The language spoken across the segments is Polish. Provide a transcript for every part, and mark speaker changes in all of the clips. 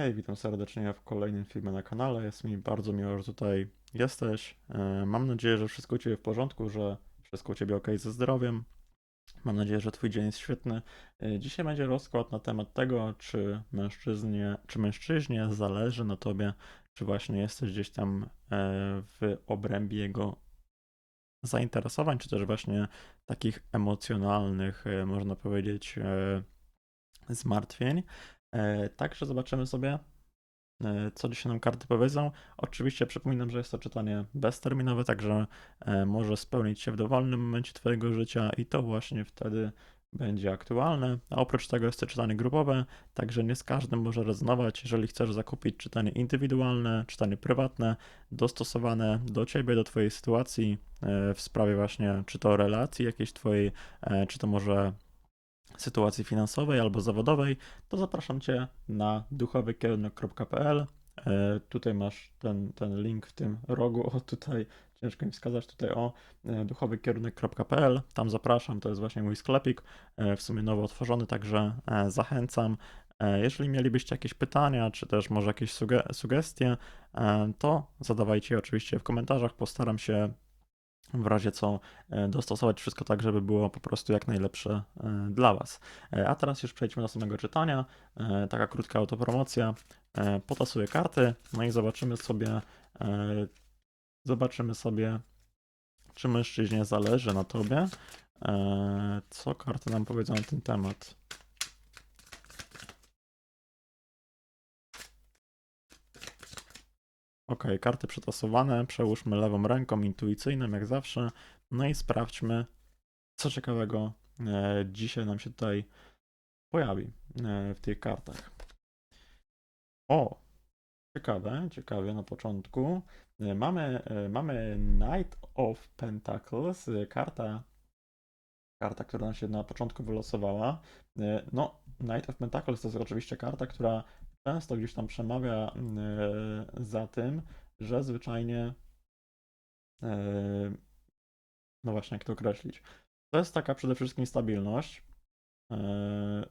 Speaker 1: Hej, witam serdecznie w kolejnym filmie na kanale. Jest mi bardzo miło, że tutaj jesteś. E, Mam nadzieję, że wszystko u Ciebie w porządku, że wszystko u Ciebie ok ze zdrowiem. Mam nadzieję, że Twój dzień jest świetny. E, Dzisiaj będzie rozkład na temat tego, czy mężczyznie, czy mężczyźnie zależy na Tobie, czy właśnie jesteś gdzieś tam e, w obrębie jego zainteresowań, czy też właśnie takich emocjonalnych, można powiedzieć, zmartwień. E, Także zobaczymy sobie, e, co dzisiaj nam karty powiedzą. Oczywiście przypominam, że jest to czytanie bezterminowe, także e, może spełnić się w dowolnym momencie Twojego życia i to właśnie wtedy będzie aktualne. A oprócz tego jest to czytanie grupowe, także nie z każdym może rezonować. Jeżeli chcesz zakupić czytanie indywidualne, czytanie prywatne, dostosowane do Ciebie, do Twojej sytuacji, w sprawie właśnie czy to relacji jakiejś Twojej, czy to może sytuacji finansowej albo zawodowej, to zapraszam Cię na duchowykierunek.pl. E, Tutaj masz ten, ten link w tym rogu, o tutaj, ciężko mi wskazać, tutaj o e, duchowykierunek.pl. Tam zapraszam, to jest właśnie mój sklepik, e, w sumie nowo otworzony, także zachęcam. Jeżeli mielibyście jakieś pytania, czy też może jakieś suge- sugestie, to zadawajcie je oczywiście w komentarzach. Postaram się w razie co e, dostosować wszystko tak, żeby było po prostu jak najlepsze e, dla Was. E, A teraz już przejdźmy do samego czytania. Taka krótka autopromocja. Potasuję karty, no i zobaczymy sobie, zobaczymy sobie, czy mężczyźnie zależy na Tobie. Co karty nam powiedzą na ten temat? Ok, karty przetasowane, przełóżmy lewą ręką, intuicyjnym jak zawsze, no i sprawdźmy, co ciekawego e, dzisiaj nam się tutaj pojawi e, w tych kartach. O, ciekawe, ciekawe na początku. E, mamy, mamy Knight of Pentacles, karta, karta, która nam się na początku wylosowała. No, Knight of Pentacles to jest oczywiście karta, która często gdzieś tam przemawia e, za tym, że zwyczajnie, e, no właśnie, jak to określić? To jest taka przede wszystkim stabilność, e,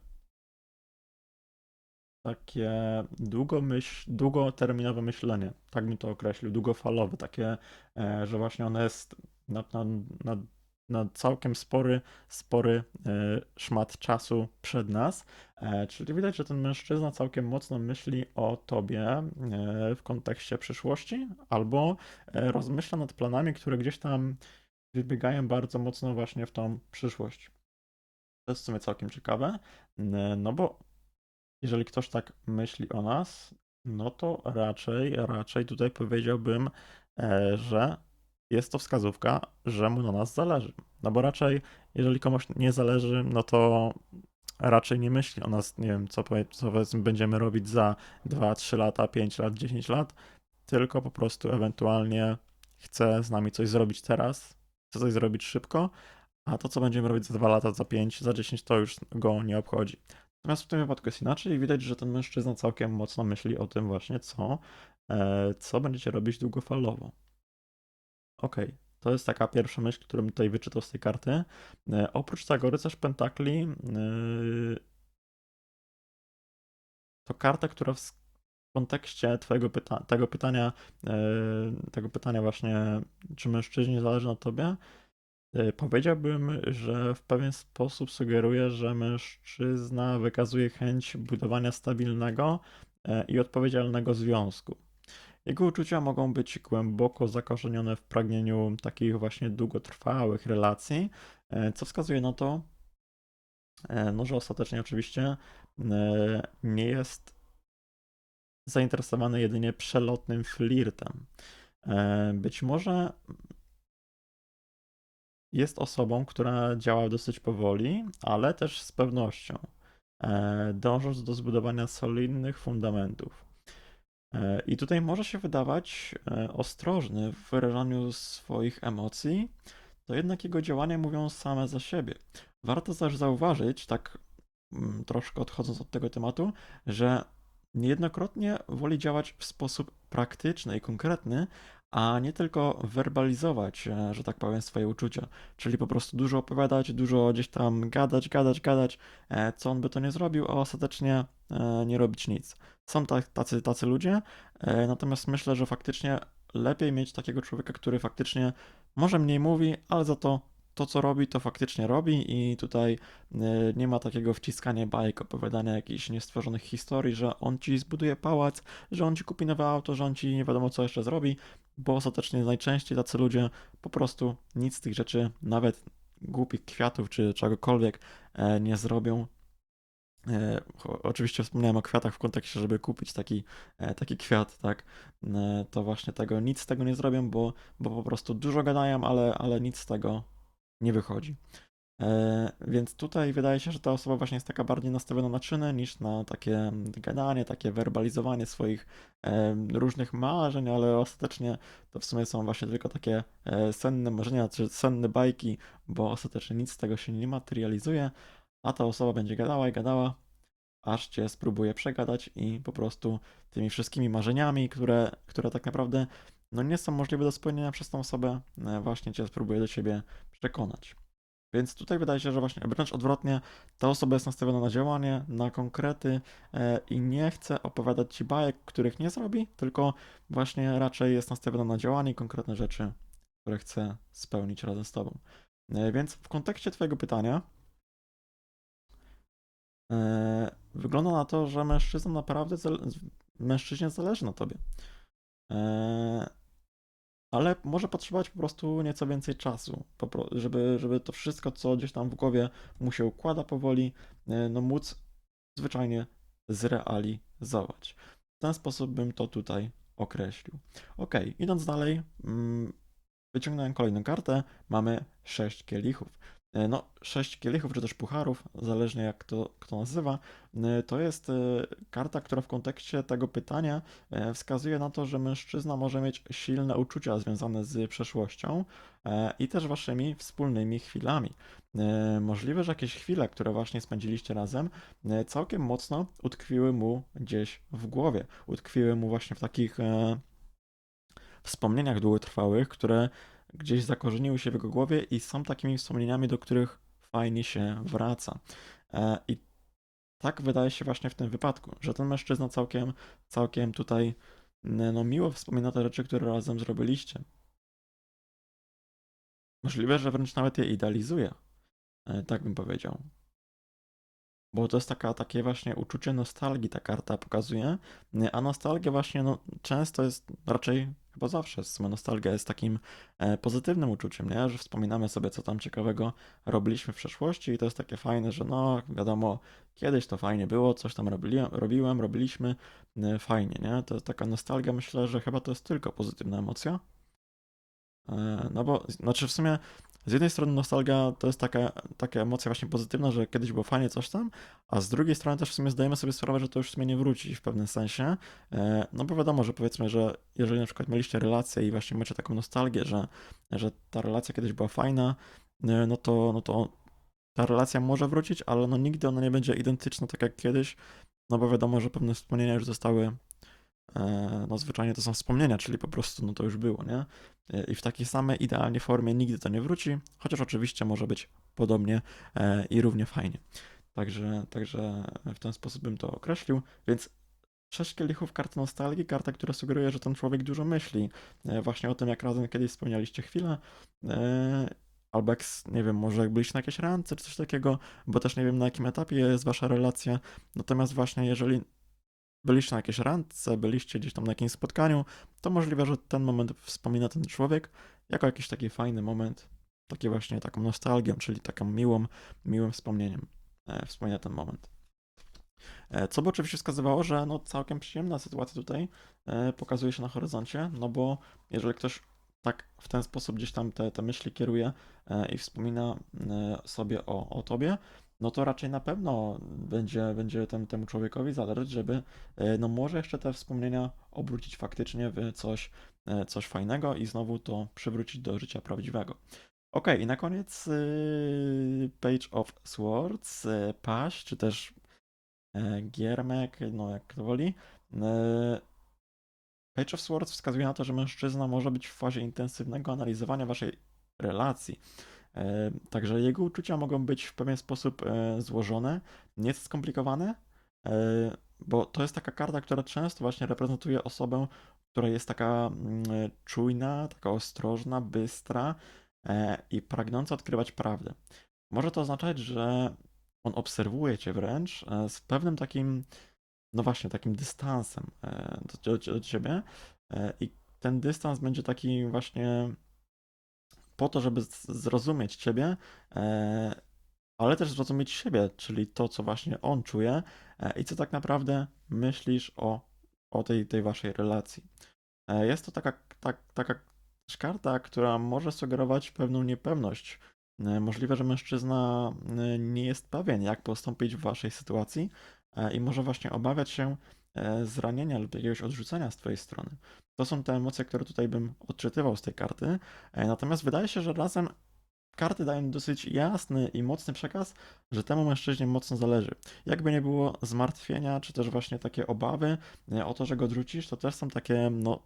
Speaker 1: takie długomyśl, długoterminowe myślenie, tak bym to określił, długofalowe, takie, że właśnie ono jest na, na, na, na całkiem spory, spory e, szmat czasu przed nas. E, Czyli widać, że ten mężczyzna całkiem mocno myśli o tobie e, w kontekście przyszłości, albo rozmyśla nad planami, które gdzieś tam wybiegają bardzo mocno właśnie w tą przyszłość. To jest w sumie całkiem ciekawe, no bo jeżeli ktoś tak myśli o nas, no to raczej, raczej tutaj powiedziałbym, że jest to wskazówka, że mu na nas zależy. No bo raczej, jeżeli komuś nie zależy, no to raczej nie myśli o nas, nie wiem, co, co będziemy robić za 2, 3 lata, 5 lat, 10 lat, tylko po prostu ewentualnie chce z nami coś zrobić teraz, chce coś zrobić szybko, a to, co będziemy robić za 2 lata, za 5, za 10, to już go nie obchodzi. Natomiast w tym wypadku jest inaczej i widać, że ten mężczyzna całkiem mocno myśli o tym właśnie, co, e, co będziecie robić długofalowo. Okej, to jest taka pierwsza myśl, którą tutaj wyczytał z tej karty. E, oprócz tego rycerz pentakli e, to karta, która w kontekście twojego pyta tego pytania, e, tego pytania właśnie, czy mężczyźnie zależy na tobie, powiedziałbym, że w pewien sposób sugeruje, że mężczyzna wykazuje chęć budowania stabilnego i odpowiedzialnego związku. Jego uczucia mogą być głęboko zakorzenione w pragnieniu takich właśnie długotrwałych relacji, e, co wskazuje na to, e, no, że ostatecznie oczywiście e, nie jest zainteresowany jedynie przelotnym flirtem. Być może jest osobą, która działa dosyć powoli, ale też z pewnością, dążąc do zbudowania solidnych fundamentów. E, I tutaj może się wydawać e, ostrożny w wyrażaniu swoich emocji, to jednak jego działania mówią same za siebie. Warto też zauważyć, tak mm, troszkę odchodząc od tego tematu, że niejednokrotnie woli działać w sposób praktyczny i konkretny, a nie tylko werbalizować, e, że tak powiem, swoje uczucia. Czyli po prostu dużo opowiadać, dużo gdzieś tam gadać, gadać, gadać, e, co on by to nie zrobił, a ostatecznie e, nie robić nic. Są tacy, tacy ludzie, natomiast myślę, że faktycznie lepiej mieć takiego człowieka, który faktycznie może mniej mówi, ale za to to, co robi, to faktycznie robi i tutaj e, nie ma takiego wciskania bajek, opowiadania jakichś niestworzonych historii, że on ci zbuduje pałac, że on ci kupi nowe auto, że on ci nie wiadomo co jeszcze zrobi, bo ostatecznie najczęściej tacy ludzie po prostu nic z tych rzeczy, nawet głupich kwiatów czy czegokolwiek e, nie zrobią. E, Oczywiście wspomniałem o kwiatach w kontekście, żeby kupić taki, taki kwiat, tak? To właśnie tego, nic z tego nie zrobią, bo, bo po prostu dużo gadają, ale, ale nic z tego nie wychodzi. E, Więc tutaj wydaje się, że ta osoba właśnie jest taka bardziej nastawiona na czyny niż na takie gadanie, takie werbalizowanie swoich em, różnych marzeń, ale ostatecznie to w sumie są właśnie tylko takie e, senne marzenia, czy senne bajki, bo ostatecznie nic z tego się nie materializuje, a ta osoba będzie gadała i gadała, aż cię spróbuje przegadać i po prostu tymi wszystkimi marzeniami, które, które tak naprawdę no nie są możliwe do spełnienia przez tą osobę, e, właśnie cię spróbuje do siebie przekonać. Więc tutaj wydaje się, że właśnie wręcz odwrotnie, ta osoba jest nastawiona na działanie, na konkrety e, i nie chce opowiadać ci bajek, których nie zrobi, tylko właśnie raczej jest nastawiona na działanie i konkretne rzeczy, które chce spełnić razem z tobą. E, więc w kontekście twojego pytania, e, wygląda na to, że mężczyzna naprawdę, mężczyźnie zależy na tobie. Ale może potrzebować po prostu nieco więcej czasu, żeby, żeby to wszystko, co gdzieś tam w głowie mu się układa powoli, e, no móc zwyczajnie zrealizować. W ten sposób bym to tutaj określił. Ok, idąc dalej, mm, wyciągnąłem kolejną kartę, mamy 6 kielichów. E, No, 6 kielichów, czy też pucharów, zależnie jak to kto nazywa, e, to jest e, karta, która w kontekście tego pytania wskazuje na to, że mężczyzna może mieć silne uczucia związane z przeszłością i też waszymi wspólnymi chwilami. Możliwe, że jakieś chwile, które właśnie spędziliście razem, całkiem mocno utkwiły mu gdzieś w głowie. Utkwiły mu właśnie w takich wspomnieniach długotrwałych, które gdzieś zakorzeniły się w jego głowie i są takimi wspomnieniami, do których fajnie się wraca. E, I tak wydaje się właśnie w tym wypadku, że ten mężczyzna całkiem, całkiem tutaj no, miło wspomina te rzeczy, które razem zrobiliście. Możliwe, że wręcz nawet je idealizuje. E, Tak bym powiedział. Bo to jest taka, takie właśnie uczucie nostalgii ta karta pokazuje, a nostalgia właśnie no, często jest, raczej chyba zawsze, w sumie nostalgia jest takim e, pozytywnym uczuciem, nie? Że wspominamy sobie, co tam ciekawego robiliśmy w przeszłości i to jest takie fajne, że no wiadomo, kiedyś to fajnie było, coś tam robiłem, robiłem robiliśmy, e, fajnie, nie? To jest taka nostalgia, myślę, że chyba to jest tylko pozytywna emocja. E, No bo, znaczy w sumie z jednej strony nostalgia to jest taka, taka emocja właśnie pozytywna, że kiedyś było fajnie coś tam, a z drugiej strony też w sumie zdajemy sobie sprawę, że to już w sumie nie wróci w pewnym sensie. E, No bo wiadomo, że powiedzmy, że jeżeli na przykład mieliście relację i właśnie macie taką nostalgię, że, że ta relacja kiedyś była fajna, e, no to, no to ta relacja może wrócić, ale no nigdy ona nie będzie identyczna tak jak kiedyś, no bo wiadomo, że pewne wspomnienia już zostały no zwyczajnie to są wspomnienia, czyli po prostu no to już było, nie? E, I w takiej samej idealnie formie nigdy to nie wróci, chociaż oczywiście może być podobnie e, i równie fajnie. Także, także w ten sposób bym to określił, więc Sześć kielichów, karta nostalgii, karta, która sugeruje, że ten człowiek dużo myśli e, właśnie o tym, jak razem kiedyś wspomnieliście chwilę, e, albo jak, nie wiem, może jak byliście na jakiejś randce czy coś takiego, bo też nie wiem na jakim etapie jest wasza relacja, natomiast właśnie jeżeli byliście na jakiejś randce, byliście gdzieś tam na jakimś spotkaniu, to możliwe, że ten moment wspomina ten człowiek jako jakiś taki fajny moment, taki właśnie taką nostalgią, czyli taką miłą, miłym wspomnieniem. E, wspomina ten moment. E, Co by oczywiście wskazywało, że no całkiem przyjemna sytuacja tutaj e, pokazuje się na horyzoncie, no bo jeżeli ktoś tak w ten sposób gdzieś tam te, te myśli kieruje e, i wspomina e, sobie o, o tobie, no to raczej na pewno będzie, będzie tem, temu człowiekowi zależeć, żeby e, no może jeszcze te wspomnienia obrócić faktycznie w coś, e, coś fajnego i znowu to przywrócić do życia prawdziwego. Ok, i na koniec y, Page of Swords, paść, czy też e, giermek, no jak to woli. E, Page of Swords wskazuje na to, że mężczyzna może być w fazie intensywnego analizowania waszej relacji. E, Także jego uczucia mogą być w pewien sposób e, złożone, nieco skomplikowane, e, bo to jest taka karta, która często właśnie reprezentuje osobę, która jest taka mm, czujna, taka ostrożna, bystra i pragnąca odkrywać prawdę. Może to oznaczać, że on obserwuje cię wręcz z pewnym takim, no właśnie, takim dystansem do, do, do ciebie i ten dystans będzie taki właśnie po to, żeby zrozumieć ciebie, e, ale też zrozumieć siebie, czyli to, co właśnie on czuje e, i co tak naprawdę myślisz o, o tej, tej waszej relacji. E, Jest to taka, tak, taka karta, która może sugerować pewną niepewność. Możliwe, że mężczyzna nie jest pewien, jak postąpić w waszej sytuacji i może właśnie obawiać się zranienia lub jakiegoś odrzucenia z twojej strony. To są te emocje, które tutaj bym odczytywał z tej karty. E, Natomiast wydaje się, że razem karty dają dosyć jasny i mocny przekaz, że temu mężczyźnie mocno zależy. Jakby nie było zmartwienia, czy też właśnie takie obawy e, o to, że go odrzucisz, to też są takie no,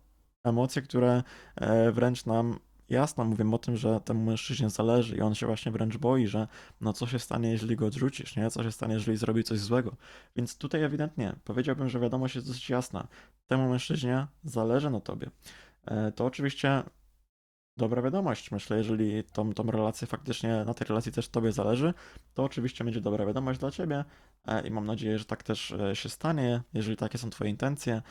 Speaker 1: emocje, które e, wręcz nam jasno mówią o tym, że temu mężczyźnie zależy i on się właśnie wręcz boi, że no co się stanie, jeżeli go odrzucisz, nie? Co się stanie, jeżeli zrobi coś złego. Więc tutaj ewidentnie powiedziałbym, że wiadomość jest dosyć jasna. Temu mężczyźnie zależy na tobie. E, To oczywiście dobra wiadomość. Myślę, jeżeli tą, tą relację faktycznie, na tej relacji też tobie zależy, to oczywiście będzie dobra wiadomość dla ciebie e, i mam nadzieję, że tak też e, się stanie, jeżeli takie są twoje intencje.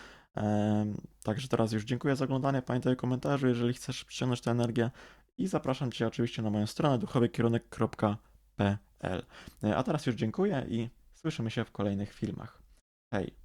Speaker 1: Także teraz już dziękuję za oglądanie. Pamiętaj o komentarzu, jeżeli chcesz przyciągnąć tę energię i zapraszam cię oczywiście na moją stronę duchowykierunek.pl. E, A teraz już dziękuję i słyszymy się w kolejnych filmach. Hej!